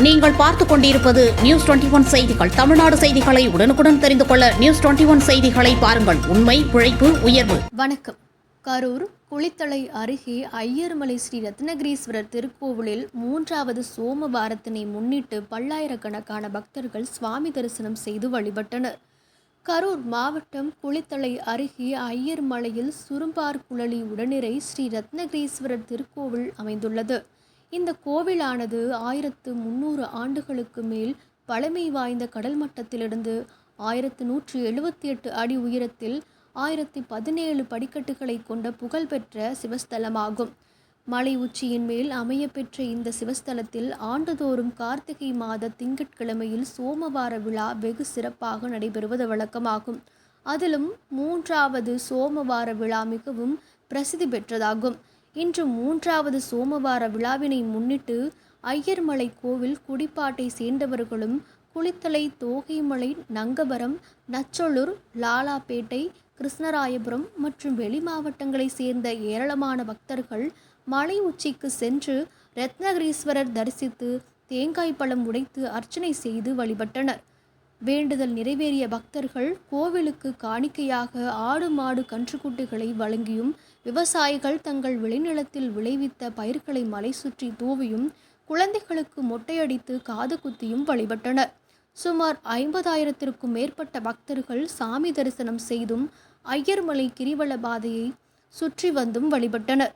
நீங்கள் பார்த்துக் கொண்டிருப்பது நியூஸ் டுவெண்டி ஒன் செய்திகள். தமிழ்நாடு செய்திகளை உடனுக்குடன் தெரிந்து கொள்ள நியூஸ் டுவெண்டி ஒன் செய்திகளை பாருங்கள். உண்மை உழைப்பு உயர்வு. வணக்கம். கரூர் குளித்தலை அருகே ஐயர்மலை ஸ்ரீ ரத்னகிரீஸ்வரர் திருக்கோவிலில் மூன்றாவது சோமவாரத்தினை முன்னிட்டு பல்லாயிரக்கணக்கான பக்தர்கள் சுவாமி தரிசனம் செய்து வழிபட்டனர். கரூர் மாவட்டம் குளித்தலை அருகே ஐயர்மலையில் சுரும்பார் குழலி உடனிறை ஸ்ரீ ரத்னகிரீஸ்வரர் திருக்கோவில் அமைந்துள்ளது. இந்த கோவிலானது ஆயிரத்து முந்நூறு ஆண்டுகளுக்கு மேல் பழமை வாய்ந்த கடல் மட்டத்திலிருந்து ஆயிரத்து நூற்றி எழுபத்தி எட்டு அடி உயரத்தில் ஆயிரத்தி பதினேழு படிக்கட்டுகளை கொண்ட புகழ்பெற்ற சிவஸ்தலமாகும். மலை உச்சியின் மேல் அமையப்பெற்ற இந்த சிவஸ்தலத்தில் ஆண்டுதோறும் கார்த்திகை மாத திங்கட்கிழமையில் சோமவார விழா வெகு சிறப்பாக நடைபெறுவது வழக்கமாகும். அதிலும் மூன்றாவது சோமவார விழா மிகவும் பிரசித்தி பெற்றதாகும். இன்று மூன்றாவது சோமவார விழாவினை முன்னிட்டு ஐயர்மலை கோவில் குடிப்பாட்டை சேர்ந்தவர்களும் குளித்தலை தோகைமலை நங்கபரம் நச்சொலூர் லாலாப்பேட்டை கிருஷ்ணராயபுரம் மற்றும் வெளி மாவட்டங்களைச் சேர்ந்த ஏராளமான பக்தர்கள் மலை உச்சிக்கு சென்று ரத்னகிரீஸ்வரர் தரிசித்து தேங்காய் பழம் உடைத்து அர்ச்சனை செய்து வழிபட்டனர். வேண்டுதல் நிறைவேறிய பக்தர்கள் கோவிலுக்கு காணிக்கையாக ஆடு மாடு கன்றுக்குட்டிகளை வழங்கியும் விவசாயிகள் தங்கள் விளைநிலத்தில் விளைவித்த பயிர்களை மலை சுற்றி தூவியும் குழந்தைகளுக்கு மொட்டையடித்து காது குத்தியும் வழிபட்டனர். சுமார் ஐம்பதாயிரத்திற்கும் மேற்பட்ட பக்தர்கள் சாமி தரிசனம் செய்தும் ஐயர்மலை கிரிவல பாதையை சுற்றி வந்தும் வழிபட்டனர்.